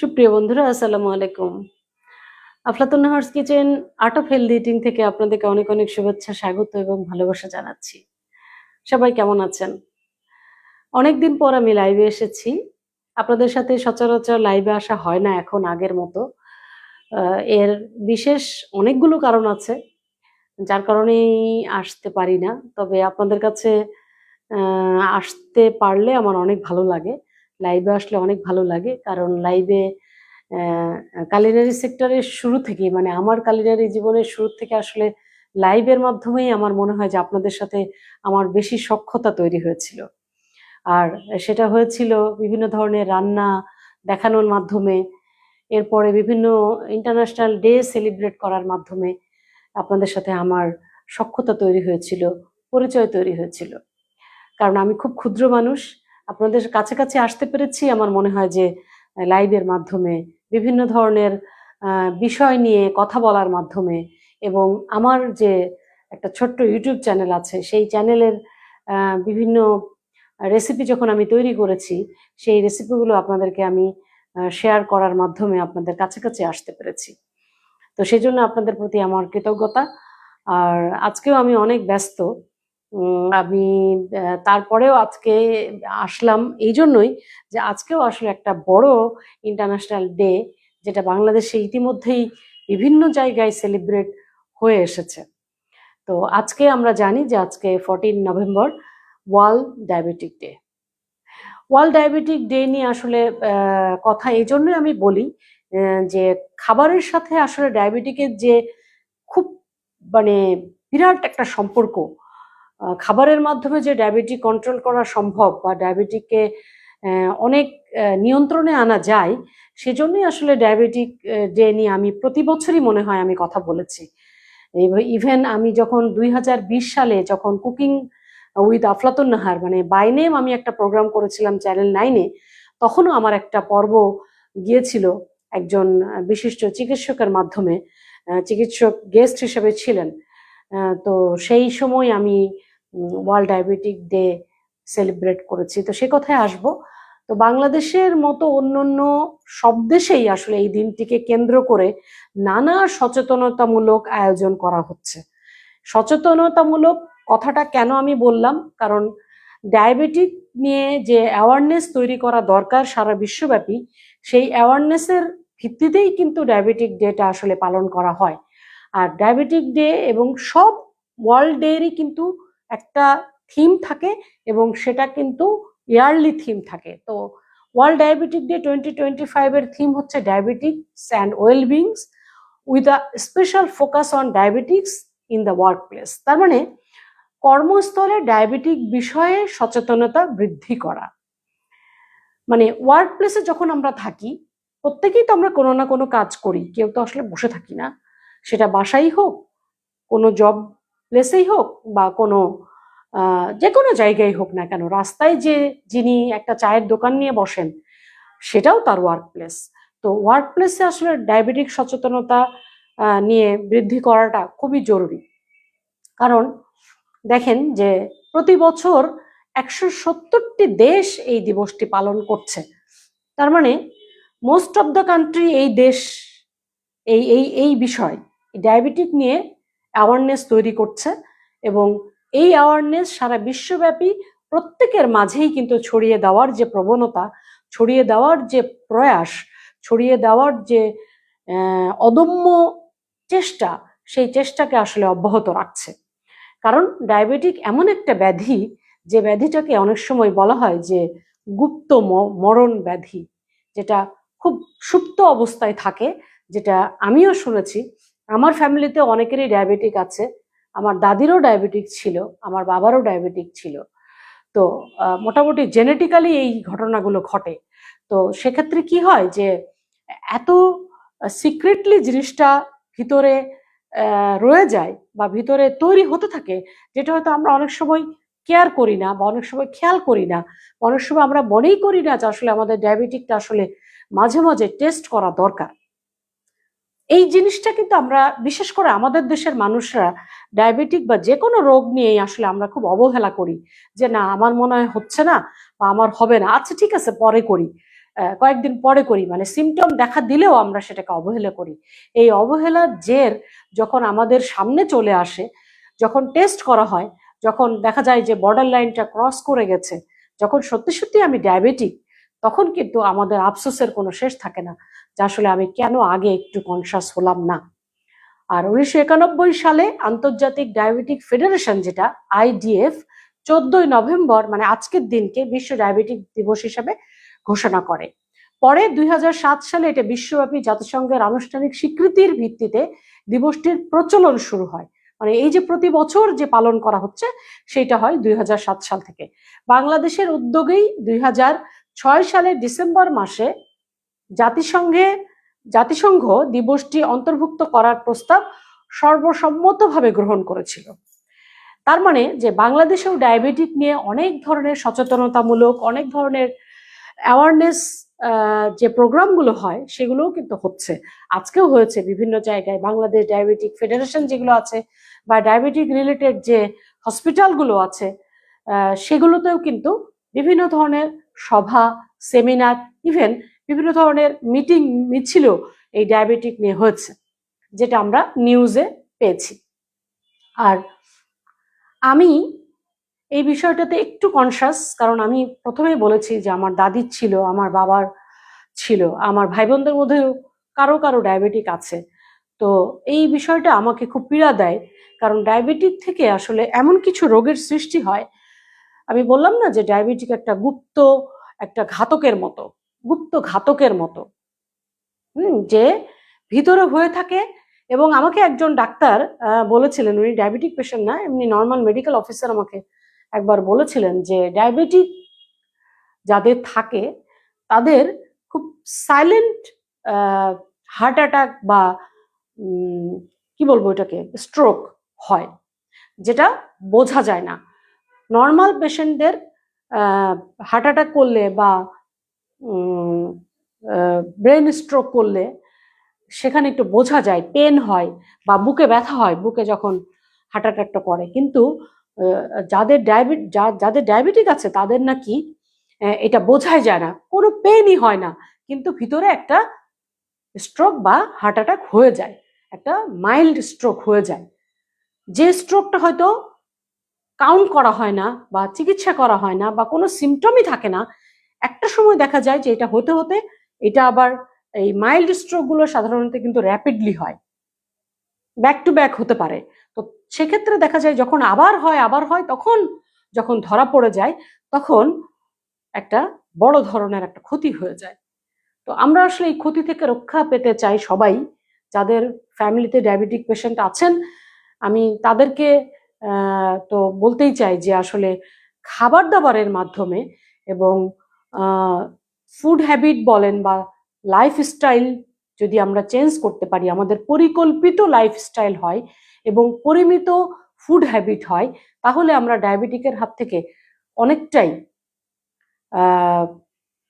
সুপ্রিয় বন্ধুরা, আসসালামু আলাইকুম। Aflatun Nahar's kitchen, art of healthy eating থেকে আপনাদেরকে অনেক অনেক শুভেচ্ছা, স্বাগত এবং ভালোবাসা জানাচ্ছি। সবাই কেমন আছেন? অনেকদিন পর আমি লাইভে এসেছি। আপনাদের সাথে সচরাচর লাইভে আসা হয় না এখন, আগের মতো। এর বিশেষ অনেকগুলো কারণ আছে, যার কারণেই আসতে পারি না। তবে আপনাদের কাছে আসতে পারলে আমার অনেক ভালো লাগে। লাইভে আসলে অনেক ভালো লাগে। কারণ লাইভে কালিনারি সেক্টরের শুরু থেকে মানে আমার কালিনারি জীবনের শুরু থেকে আসলে লাইভের মাধ্যমেই আমার মনে হয় যে আপনাদের সাথে আমার বেশি সক্ষতা তৈরি হয়েছিল। আর সেটা হয়েছিল বিভিন্ন ধরনের রান্না দেখানোর মাধ্যমে, এরপরে বিভিন্ন ইন্টারন্যাশনাল ডে সেলিব্রেট করার মাধ্যমে আপনাদের সাথে আমার সক্ষতা তৈরি হয়েছিল, পরিচয় তৈরি হয়েছিল। কারণ আমি খুব ক্ষুদ্র মানুষ আপনাদের কাছাকাছি আসতে পেরেছি। আমার মনে হয় যে লাইভের মাধ্যমে, বিভিন্ন ধরনের বিষয় নিয়ে কথা বলার মাধ্যমে এবং আমার যে একটা ছোট্ট ইউটিউব চ্যানেল আছে, সেই চ্যানেলের বিভিন্ন রেসিপি যখন আমি তৈরি করেছি, সেই রেসিপিগুলো আপনাদেরকে আমি শেয়ার করার মাধ্যমে আপনাদের কাছাকাছি আসতে পেরেছি। তো সেই জন্য আপনাদের প্রতি আমার কৃতজ্ঞতা। আর আজকেও আমি অনেক ব্যস্ত। আমি তারপরেও আজকে আসলাম এই জন্যই যে আজকেও আসলে একটা বড় ইন্টারন্যাশনাল ডে যেটা বাংলাদেশে ইতিমধ্যেই বিভিন্ন জায়গায় সেলিব্রেট হয়ে এসেছে। তো আজকে আমরা জানি যে আজকে fourteen November world diabetic day world diabetic day নিয়ে আসলে কথা এই জন্যই আমি বলি যে খাবারের সাথে আসলে ডায়াবেটিকের যে খুব মানে বিরাট একটা সম্পর্ক খাবারের মাধ্যমে যে ডায়াবেটিক কন্ট্রোল করা সম্ভব বা ডায়াবেটিককে অনেক নিয়ন্ত্রণে আনা যায়, সেজন্যই আসলে ডায়াবেটিক ডে নিয়ে আমি প্রতি বছরই মনে হয় আমি কথা বলেছি। ইভেন আমি যখন দুই হাজার বিশ সালে যখন কুকিং উইথ আফলাতুন নাহার মানে বাই নেম আমি একটা প্রোগ্রাম করেছিলাম চ্যানেল নাইনে তখনও আমার একটা পর্ব গিয়েছিল একজন বিশিষ্ট চিকিৎসকের মাধ্যমে চিকিৎসক গেস্ট হিসেবে ছিলেন। তো সেই সময় আমি ওয়ার্ল্ড ডায়াবেটিক ডে সেলিব্রেট করেছি। তো সে কথায় আসব। তো বাংলাদেশের মতো অন্যান্য সব দেশেই আসলে এই দিনটিকে কেন্দ্র করে নানা সচেতনতামূলক আয়োজন করা হচ্ছে। সচেতনতামূলক কথাটা কেন আমি বললাম? কারণ ডায়াবেটিক নিয়ে যে অ্যাওয়ারনেস তৈরি করা দরকার সারা বিশ্বব্যাপী, সেই অ্যাওয়ারনেসের ভিত্তিতেই কিন্তু ডায়াবেটিক ডেটা আসলে পালন করা হয়। আর ডায়াবেটিক ডে এবং সব ওয়ার্ল্ড ডেরই কিন্তু একটা থিম থাকে এবং সেটা কিন্তু ইয়ারলি থিম থাকে। তো world diabetic day twenty twenty ফাইভের থিম হচ্ছে diabetics and well beings with a special focus on diabetics in the work place তার মানে কর্মস্থলে ডায়াবেটিক বিষয়ে সচেতনতা বৃদ্ধি করা। মানে ওয়ার্ক প্লেসে যখন আমরা থাকি, প্রত্যেকেই তো আমরা কোনো না কোনো কাজ করি, কেউ তো আসলে বসে থাকি না। সেটা বাসাই হোক, কোনো জব প্লেসেই হোক বা কোনো যে কোনো জায়গায় হোক না কেন, রাস্তায় যে যিনি একটা চায়ের দোকান নিয়ে বসেন, সেটাও তার ওয়ার্ক প্লেস তো ওয়ার্ক প্লেসে আসলে ডায়াবেটিক সচেতনতা নিয়ে বৃদ্ধি করাটা খুবই জরুরি। কারণ দেখেন যে প্রতি বছর একশো সত্তরটি দেশ এই দিবসটি পালন করছে। তার মানে মোস্ট অফ দ্য কান্ট্রি এই দেশ, এই এই এই বিষয় ডায়াবেটিক নিয়ে অ্যাওয়ারনেস তৈরি করছে এবং এই অ্যাওয়ারনেস সারা বিশ্বব্যাপী প্রত্যেকের মাঝেই কিন্তু ছড়িয়ে দেওয়ার যে প্রবণতা, ছড়িয়ে দেওয়ার যে প্রয়াস, ছড়িয়ে দেওয়ার যে অদম্য চেষ্টা, সেই চেষ্টাকে আসলে অব্যাহত রাখছে। কারণ ডায়াবেটিক এমন একটা ব্যাধি, যে ব্যাধিটাকে অনেক সময় বলা হয় যে গুপ্ত মরণ ব্যাধি, যেটা খুব সুপ্ত অবস্থায় থাকে, যেটা আমিও শুনেছি আমার ফ্যামিলিতে অনেকেরই ডায়াবেটিক আছে। আমার দাদিরও ডায়াবেটিক ছিল, আমার বাবারও ডায়াবেটিক ছিল। তো মোটামুটি জেনেটিক্যালি এই ঘটনাগুলো ঘটে। তো সেক্ষেত্রে কি হয় যে, এত সিক্রেটলি জিনিসটা ভিতরে রয়ে যায় বা ভিতরে তৈরি হতে থাকে, যেটা হয়তো আমরা অনেক সময় কেয়ার করি না বা অনেক সময় খেয়াল করি না। অনেক সময় আমরা মনেই করি না যে আসলে আমাদের ডায়াবেটিকটা আসলে মাঝে মাঝে টেস্ট করা দরকার। এই জিনিসটা কিন্তু আমরা, বিশেষ করে আমাদের দেশের মানুষরা ডায়াবেটিক বা যে কোনো রোগ নিয়েই আসলে আমরা খুব অবহেলা করি যে, না, আমার মনে হয় হচ্ছে না বা আমার হবে না। আচ্ছা ঠিক আছে, পরে করি। কয়েকদিন পরে করি। মানে সিমটম দেখা দিলেও আমরা সেটাকে অবহেলা করি। এই অবহেলার জের যখন আমাদের সামনে চলে আসে, যখন টেস্ট করা হয়, যখন দেখা যায় যে বর্ডার লাইনটা ক্রস করে গেছে, যখন সত্যি সত্যি আমি ডায়াবেটিক তখন কিন্তু আমাদের আফসোসের কোনো শেষ থাকে না। যে আসলে আমি কেন আগে একটু কনসাস হলাম না। আর উনিশশো একানব্বই সালে আন্তর্জাতিক ডায়াবেটিক ফেডারেশন যেটা আইডিএফ চোদ্দই নভেম্বর মানে আজকের দিনকে বিশ্ব ডায়াবেটিক দিবস হিসাবে ঘোষণা করে। পরে দুই হাজার সাত সালে এটা বিশ্বব্যাপী জাতিসংঘের আনুষ্ঠানিক স্বীকৃতির ভিত্তিতে দিবসটির প্রচলন শুরু হয়। মানে এই যে প্রতি বছর যে পালন করা হচ্ছে, সেটা হয় দুই হাজার সাত সাল থেকে। বাংলাদেশের উদ্যোগেই দুই সালের ডিসেম্বর মাসে জাতিসংঘে, জাতিসংঘ দিবসটি অন্তর্ভুক্ত করার প্রস্তাব সর্বসম্মতভাবে গ্রহণ করেছিল। তার মানে যে বাংলাদেশেও ডায়াবেটিক নিয়ে অনেক ধরনের সচেতনতামূলক, অনেক ধরনের অ্যাওয়ারনেস যে প্রোগ্রামগুলো হয়, সেগুলোও কিন্তু হচ্ছে। আজকেও হয়েছে বিভিন্ন জায়গায়। বাংলাদেশ ডায়াবেটিক ফেডারেশন যেগুলো আছে বা ডায়াবেটিক রিলেটেড যে হসপিটালগুলো আছে সেগুলোতেও কিন্তু বিভিন্ন ধরনের সভা, সেমিনার ইভেন বিভিন্ন ধরনের মিটিং মিছিলও এই ডায়াবেটিক নিয়ে হয়েছে যেটা আমরা নিউজে পেয়েছি। আর আমি এই বিষয়টাতে একটু কনসাস কারণ আমি প্রথমেই বলেছি যে আমার দাদির ছিল, আমার বাবার ছিল, আমার ভাই বোনদের মধ্যেও কারও কারও ডায়াবেটিক আছে। তো এই বিষয়টা আমাকে খুব পীড়া দেয়, কারণ ডায়াবেটিক থেকে আসলে এমন কিছু রোগের সৃষ্টি হয়। আমি বললাম না যে ডায়াবেটিক একটা গুপ্ত, একটা ঘাতকের মতো। গুপ্ত ঘাতকের মতো। হুম, যে ভিতরে হয়ে থাকে এবং আমাকে একজন ডাক্তার বলেছিলেন, উনি ডায়াবেটিক পেশেন্ট না, এমনি নর্মাল মেডিকেল অফিসার আমাকে একবার বলেছিলেন যে ডায়াবেটিক যাদের থাকে, তাদের খুব সাইলেন্ট হার্ট অ্যাটাক বা কি বলব এটাকে স্ট্রোক হয়, যেটা বোঝা যায় না। নর্মাল পেশেন্টদের হার্ট অ্যাটাক করলে বা ব্রেন স্ট্রোক করলে সেখানে একটু বোঝা যায় পেন হয় বা বুকে ব্যথা হয়, বুকে যখন হার্ট অ্যাটাকটা করে। কিন্তু যাদের ডায়াবেট যাদের ডায়াবেটিক আছে তাদের নাকি এটা বোঝাই যায় না। কোনো পেনই হয় না। কিন্তু ভিতরে একটা স্ট্রোক বা হার্ট অ্যাটাক হয়ে যায়। একটা মাইল্ড স্ট্রোক হয়ে যায়। যে স্ট্রোকটা হয়তো কাউন্ট করা হয় না বা চিকিৎসা করা হয় না বা কোনো সিমটমই থাকে না একটা সময় দেখা যায় যে এটা হতে হতে এটা আবার এই মাইল্ড স্ট্রোকগুলো সাধারণত কিন্তু র্যাপিডলি হয়। ব্যাক টু ব্যাক হতে পারে। তো সেক্ষেত্রে দেখা যায় যখন আবার হয় আবার হয়, তখন যখন ধরা পড়ে যায়, তখন একটা বড় ধরনের একটা ক্ষতি হয়ে যায়। তো আমরা আসলে এই ক্ষতি থেকে রক্ষা পেতে চাই সবাই, যাদের ফ্যামিলিতে ডায়াবেটিক পেশেন্ট আছেন, আমি তাদেরকে তো বলতেই চাই যে আসলে খাবার দাবারের মাধ্যমে এবং ফুড হ্যাবিট বলেন বা লাইফস্টাইল যদি আমরা চেঞ্জ করতে পারি, আমাদের পরিকল্পিত লাইফস্টাইল হয় এবং পরিমিত ফুড হ্যাবিট হয়, তাহলে আমরা ডায়াবেটিকের হাত থেকে অনেকটাই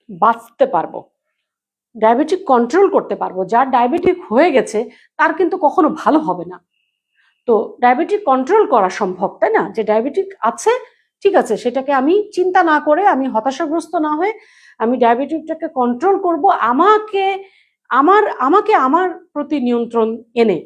বাঁচতে পারব। ডায়াবেটিক কন্ট্রোল করতে পারব। যার ডায়াবেটিক হয়ে গেছে, তার কিন্তু কখনো ভালো হবে না। তো ডায়াবেটিক কন্ট্রোল করা সম্ভব, তাই না? যে ডায়াবেটিক আছে ঠিক আছে, সেটাকে আমি চিন্তা না করে, আমি হতাশাগ্রস্ত না হয়ে আমি ডায়াবেটিসটাকে কন্ট্রোল করব, আমাকে, আমার আমাকে আমার প্রতি নিয়ন্ত্রণ এনে।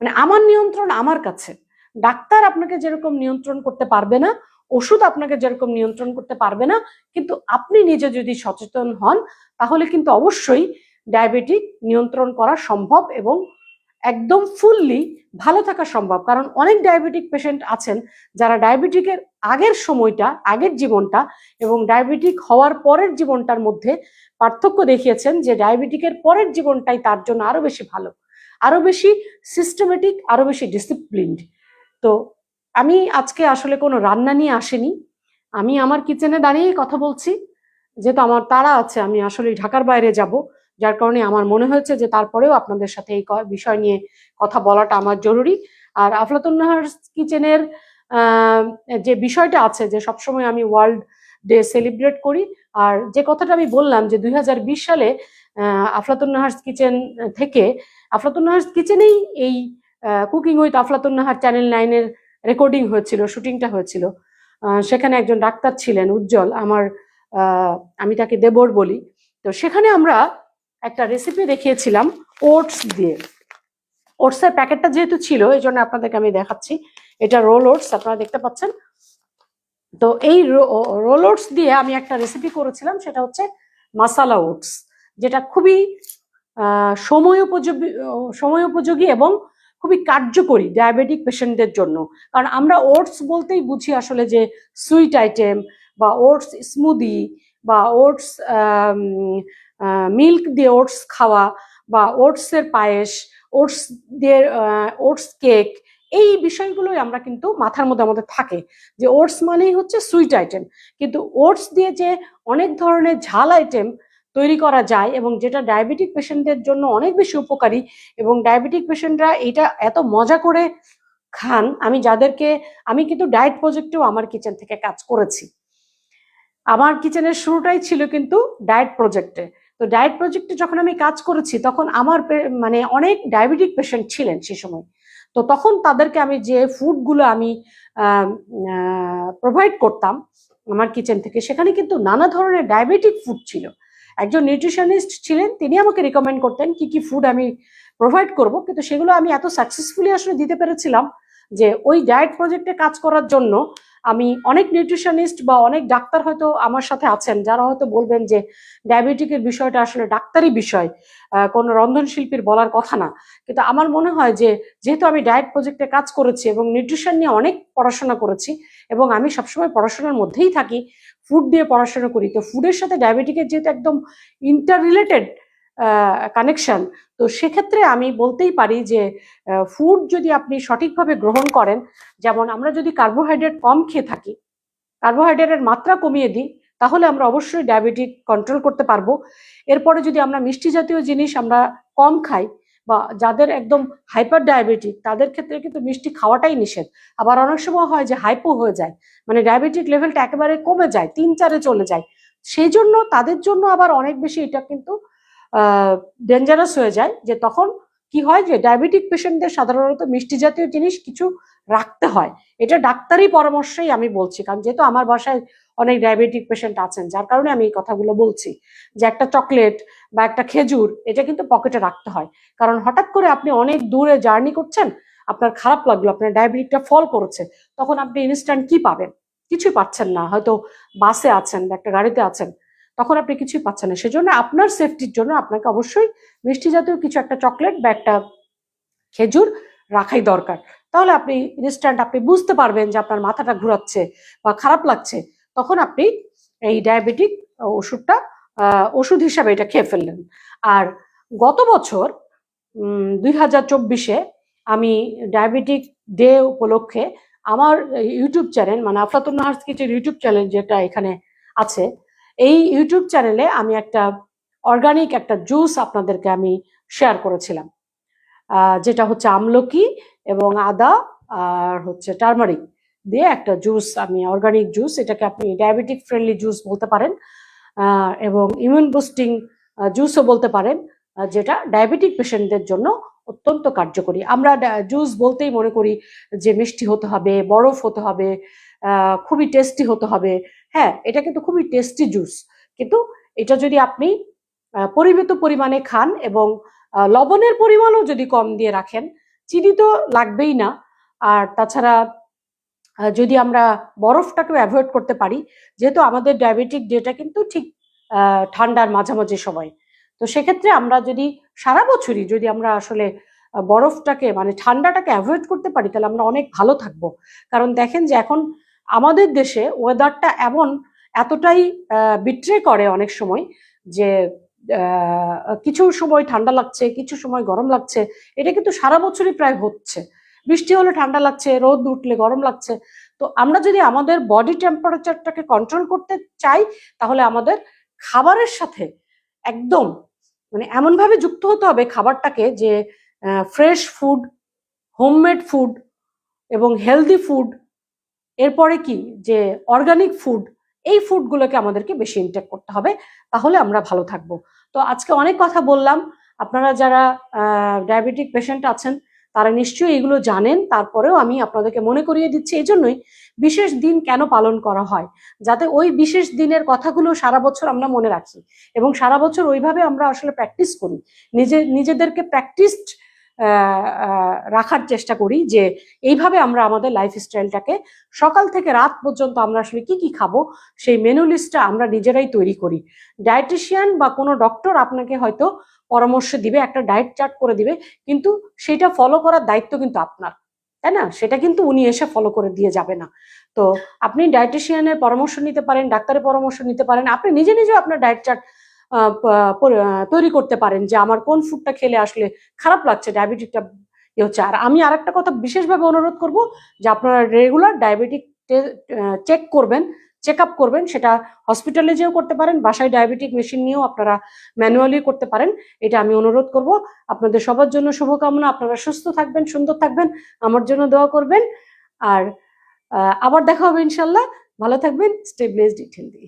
মানে আমার নিয়ন্ত্রণ আমার কাছে। ডাক্তার আপনাকে যেরকম নিয়ন্ত্রণ করতে পারবে না, ওষুধ আপনাকে যেরকম নিয়ন্ত্রণ করতে পারবে না, কিন্তু আপনি নিজে যদি সচেতন হন, তাহলে কিন্তু অবশ্যই ডায়াবেটিক নিয়ন্ত্রণ করা সম্ভব এবং একদম ফুললি ভালো থাকা সম্ভব। কারণ অনেক ডায়াবেটিক পেশেন্ট আছেন যারা ডায়াবেটিকের আগের সময়টা, আগের জীবনটা এবং ডায়াবেটিক হওয়ার পরের জীবনটার মধ্যে পার্থক্য দেখিয়েছেন যে ডায়াবেটিকের পরের জীবনটাই তার জন্য আরও বেশি ভালো। আরও বেশি সিস্টেমেটিক আরও বেশি ডিসিপ্লিনড তো আমি আজকে আসলে কোনো রান্না নিয়ে আসিনি। আমি আমার কিচেনে দাঁড়িয়েই কথা বলছি। যেহেতু আমার তাড়া আছে, আমি আসলে ঢাকার বাইরে যাব। যার কারণে আমার মনে হয়েছে যে তারপরেও আপনাদের সাথে এই বিষয় নিয়ে কথা বলাটা আমার জরুরি। আর আফলাতুন নাহার কিচেনের যে বিষয়টা আছে যে সবসময় আমি ওয়ার্ল্ড ডে সেলিব্রেট করি আর যে কথাটা আমি বললাম যে দুই হাজার বিশ সালে আহ, আফলাতুন নাহার কিচেন থেকে আফলাতুন নাহার কিচেনেই এই cooking with Aflatun Nahar channel নাইনের রেকর্ডিং হয়েছিল শুটিংটা হয়েছিল। সেখানে একজন ডাক্তার ছিলেন উজ্জ্বল আমার আমি তাকে দেবর বলি। তো সেখানে আমরা একটা রেসিপি দেখিয়েছিলাম ওটস দিয়ে। ওটসের প্যাকেটটা যেহেতু ছিল এই জন্য আপনাদেরকে আমি দেখাচ্ছি। এটা রোল ওটস আপনারা দেখতে পাচ্ছেন? তো এই রোল ওটস দিয়ে আমি একটা রেসিপি করেছিলাম, সেটা হচ্ছে মাসালা ওটস যেটা খুবই সময় উপযোগী সময় উপযোগী এবং খুবই কার্যকরী ডায়াবেটিক পেশেন্টদের জন্য। কারণ আমরা ওটস বলতেই বুঝি আসলে যে সুইট আইটেম বা ওটস স্মুদি বা ওটস মিল্ক দিয়ে ওটস খাওয়া বা ওটসের পায়েস ওটস দিয়ে ওটস কেক এই বিষয়গুলোই আমরা কিন্তু মাথার মধ্যে আমাদের থাকে। যে ওটস মানেই হচ্ছে সুইট আইটেম কিন্তু ওটস দিয়ে যে অনেক ধরনের ঝাল আইটেম তৈরি করা যায় এবং যেটা ডায়াবেটিক পেশেন্টদের জন্য অনেক বেশি উপকারী এবং ডায়াবেটিক পেশেন্টরা এটা এত মজা করে খান, আমি যাদেরকে, আমি কিন্তু ডায়েট প্রজেক্টেও আমার কিচেন থেকে কাজ করেছি। আমার কিচেনের শুরুটাই ছিল কিন্তু ডায়েট প্রজেক্টে তো ডায়েট প্রজেক্টে যখন আমি কাজ করেছি, তখন আমার মানে অনেক ডায়াবেটিক পেশেন্ট ছিলেন সে সময়। তো তখন তাদেরকে আমি যে ফুডগুলো আমি প্রোভাইড করতাম আমার কিচেন থেকে, সেখানে কিন্তু নানা ধরনের ডায়াবেটিক ফুড ছিল। একজন নিউট্রিশনিস্ট ছিলেন, তিনি আমাকে রিকমেন্ড করতেন কি কি ফুড আমি প্রোভাইড করব, কিন্তু সেগুলো আমি এত সাকসেসফুলি আসলে দিতে পেরেছিলাম যে ওই ডায়েট প্রজেক্টে কাজ করার জন্য আমি অনেক নিউট্রিশনিস্ট বা অনেক ডাক্তার হয়তো আমার সাথে আছেন, যারা হয়তো বলবেন যে ডায়াবেটিকের বিষয়টা আসলে ডাক্তারি বিষয় কোনো রন্ধনশিল্পীর বলার কথা না। কিন্তু আমার মনে হয় যে, যেহেতু আমি ডায়েট প্রজেক্টে কাজ করেছি এবং নিউট্রিশন নিয়ে অনেক পড়াশোনা করেছি এবং আমি সবসময় পড়াশোনার মধ্যেই থাকি ফুড দিয়ে পড়াশোনা করি, তো ফুডের সাথে ডায়াবেটিকের যেহেতু একদম ইন্টার রিলেটেড কানেকশন তো সেক্ষেত্রে আমি বলতেই পারি যে ফুড যদি আপনি সঠিকভাবে গ্রহণ করেন, যেমন আমরা যদি কার্বোহাইড্রেট কম খেয়ে থাকি কার্বোহাইড্রেটের মাত্রা কমিয়ে দিই, তাহলে আমরা অবশ্যই ডায়াবেটিক কন্ট্রোল করতে পারব। এরপরে যদি আমরা মিষ্টি জাতীয় জিনিস আমরা কম খাই, বা যাদের একদম হাইপার ডায়াবেটিক তাদের ক্ষেত্রে কিন্তু মিষ্টি খাওয়াটাই নিষেধ। আবার অনেক সময় হয় যে হাইপো হয়ে যায় মানে ডায়াবেটিক লেভেলটা একেবারে কমে যায়, তিন চারে চলে যায়। সেই জন্য তাদের জন্য আবার অনেক বেশি এটা কিন্তু ডেঞ্জারাস হয়ে যায়, যে তখন কি হয় যে ডায়াবেটিক পেশেন্টদের সাধারণত মিষ্টি জাতীয় জিনিস কিছু রাখতে হয়। এটা ডাক্তারি পরামর্শেই আমি বলছি, কারণ যেহেতু আমার বাসায় অনেক ডায়াবেটিক পেশেন্ট আছেন, যার কারণে আমি এই কথাগুলো বলছি, যে একটা চকলেট বা একটা খেজুর, এটা কিন্তু পকেটে রাখতে হয়। কারণ হঠাৎ করে আপনি অনেক দূরে জার্নি করছেন, আপনার খারাপ লাগল, আপনার ডায়াবেটিকটা ফল করেছে, তখন আপনি ইনস্ট্যান্ট কি পাবেন? কিছুই পাচ্ছেন না। হয়তো বাসে আছেন বা একটা গাড়িতে আছেন তখন আপনি কিছুই পাচ্ছেন না। সেজন্য আপনার সেফটির জন্য আপনাকে অবশ্যই মিষ্টি জাতীয় কিছু একটা চকলেট বা একটা খেজুর রাখাই দরকার। তাহলে আপনি ইনস্ট্যান্ট আপনি বুঝতে পারবেন যে আপনার মাথাটা ঘোরাচ্ছে বা খারাপ লাগছে। তখন আপনি এই ডায়াবেটিক ওষুধটা ওষুধ হিসাবে এটা খেয়ে ফেললেন। আর গত বছর দুই হাজার চব্বিশে আমি ডায়াবেটিক ডে উপলক্ষে আমার ইউটিউব চ্যানেল মানে আফলাতুন নাহার্স ইউটিউব চ্যানেল যেটা এখানে আছে এই ইউটিউব চ্যানেলে আমি একটা অর্গানিক একটা জুস আপনাদেরকে আমি শেয়ার করেছিলাম। যেটা হচ্ছে আমলকি এবং আদা আর হচ্ছে টার্মারিক দিয়ে একটা জুস আমি অর্গানিক জুস এটাকে আপনি ডায়াবেটিক ফ্রেন্ডলি জুস বলতে পারেন এবং ইমিউন বুস্টিং জুসও বলতে পারেন যেটা ডায়াবেটিক পেশেন্টদের জন্য অত্যন্ত কার্যকরী। আমরা জুস বলতেই মনে করি যে মিষ্টি হতে হবে, বরফ হতে হবে খুবই টেস্টি হতে হবে। হ্যাঁ এটা কিন্তু খুবই টেস্টি জুস কিন্তু এটা যদি আপনি পরিমিত পরিমাণে খান এবং লবণের পরিমাণও যদি কম দিয়ে রাখেন, চিনি তো লাগবেই না। আর তাছাড়া যদি আমরা বরফটাকেও অ্যাভয়েড করতে পারি, যেহেতু আমাদের ডায়াবেটিক ডেটা কিন্তু ঠিক ঠান্ডার মাঝামাঝি সময়। তো সেক্ষেত্রে আমরা যদি সারা বছরই যদি আমরা আসলে বরফটাকে মানে ঠান্ডাটাকে অ্যাভয়েড করতে পারি, তাহলে আমরা অনেক ভালো থাকব। কারণ দেখেন যে এখন আমাদের দেশে ওয়েদারটা এমন এতটাই বিট্রে করে অনেক সময় যে কিছু সময় ঠান্ডা লাগছে, কিছু সময় গরম লাগছে। এটা কিন্তু সারা বছরই প্রায় হচ্ছে। বৃষ্টি হলে ঠান্ডা লাগছে, রোদ উঠলে গরম লাগছে। তো আমরা যদি আমাদের বডি টেম্পারেচারটাকে কন্ট্রোল করতে চাই, তাহলে আমাদের খাবারের সাথে একদম মানে এমনভাবে যুক্ত হতে হবে খাবারটাকে যে ফ্রেশ ফুড হোমমেড ফুড এবং হেলদি ফুড এরপরে কি? যে অর্গানিক ফুড এই ফুডগুলোকে আমাদেরকে বেশি ইনটেক করতে হবে, তাহলে আমরা ভালো থাকব। তো আজকে অনেক কথা বললাম। আপনারা যারা ডায়াবেটিক পেশেন্ট আছেন, তারা নিশ্চয়ই এগুলো জানেন। তারপরেও আমি আপনাদেরকে মনে করিয়ে দিচ্ছি এই জন্যই, বিশেষ দিন কেন পালন করা হয়? যাতে ওই বিশেষ দিনের কথাগুলো সারা বছর আমরা মনে রাখি। এবং সারা বছর ওইভাবে আমরা আসলে প্র্যাকটিস করি। নিজে, নিজেদেরকে প্র্যাকটিসড রাখার চেষ্টা করি যে এইভাবে আমরা আমাদের লাইফ স্টাইলটাকে সকাল থেকে রাত পর্যন্ত আমরা আসলে কি কি খাব, সেই মেনু লিস্টটা আমরা নিজেরাই তৈরি করি। ডায়েটিশিয়ান বা কোনো ডক্টর আপনাকে হয়তো পরামর্শ দিবে, একটা ডায়েট চার্ট করে দিবে, কিন্তু সেটা ফলো করার দায়িত্ব কিন্তু আপনার, তাই না? সেটা কিন্তু উনি এসে ফলো করে দিয়ে যাবে না। তো আপনি ডায়েটিশিয়ানের পরামর্শ নিতে পারেন, ডাক্তারের পরামর্শ নিতে পারেন, আপনি নিজে নিজেও আপনার ডায়েট চার্ট তৈরি করতে পারেন যে আমার কোন ফুডটা খেলে আসলে খারাপ লাগছে ডায়াবেটিকটা ইয়ে হচ্ছে। আর আমি আরেকটা কথা বিশেষভাবে অনুরোধ করব যে আপনারা রেগুলার ডায়াবেটিক চেক করবেন চেক আপ করবেন, সেটা হসপিটালে যেও করতে পারেন, বাসায় ডায়াবেটিক মেশিন নিয়েও আপনারা ম্যানুয়ালি করতে পারেন, এটা আমি অনুরোধ করব। আপনাদের সবার জন্য শুভকামনা, আপনারা সুস্থ থাকবেন, সুন্দর থাকবেন, আমার জন্য দোয়া করবেন। আর আবার দেখা হবে ইনশাল্লাহ। ভালো থাকবেন স্টে ব্লেসড ইট হেলদি